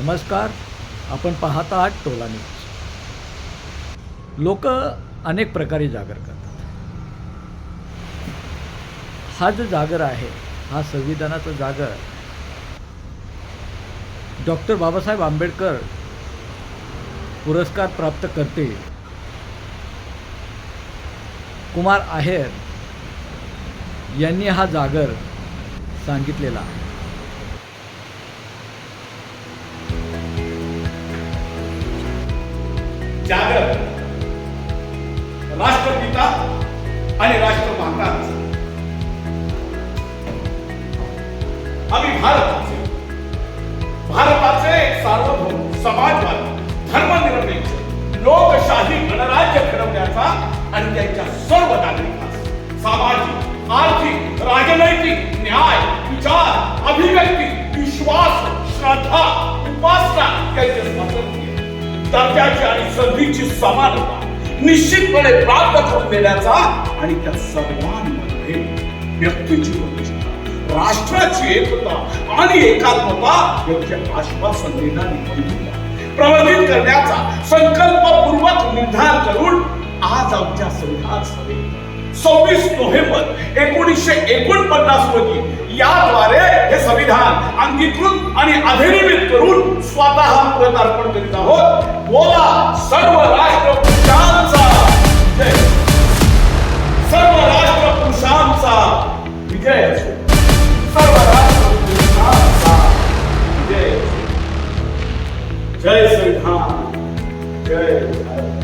नमस्कार आपण पाहत आहात टोला न्यूज. लोक अनेक प्रकारे जागर करतात. हा जो जागर आहे हा संविधानाचा जागर डॉक्टर बाबासाहेब आंबेडकर पुरस्कार प्राप्त करते. कुमार आहेर यांनी हा जागर सांगितलेला आहे. जागरण राष्ट्रपिता आणि राष्ट्रमातांचं आम्ही भारताचे भारताचे एक सार्वभौम समाजवादी धर्मनिरपेक्ष लोकशाही गणराज्य घडवण्याचा आणि त्यांच्या सर्व नागरिकांस सामाजिक आर्थिक राजनैतिक न्याय विचार अभिव्यक्ती विश्वास श्रद्धा उपासना यांचे दर्जाची आणि संधीची समानता निश्चितपणे प्राप्त करून देण्याचा आणि त्या सर्वांमध्ये व्यक्तीची राष्ट्राची एकता आणि एकात्मता यांचे आश्वासन देणारी प्रवर्धित करण्याचा संकल्पपूर्वक निर्धार करून आज आमच्या संविधान सभेत सव्वीस नोव्हेंबर एकोणीसशे एकोणपन्नास रोजी याद्वारे विधान अंगीकृत आणि अधिनियमित करून स्वतः प्रत करीत आहोत. बोला सर्व राष्ट्रपुरुषांचा. सर्व राष्ट्रपुरुषांचा विजय असो. सर्व राष्ट्रपुरुषांचा विजय जय संविधान. जय भारत.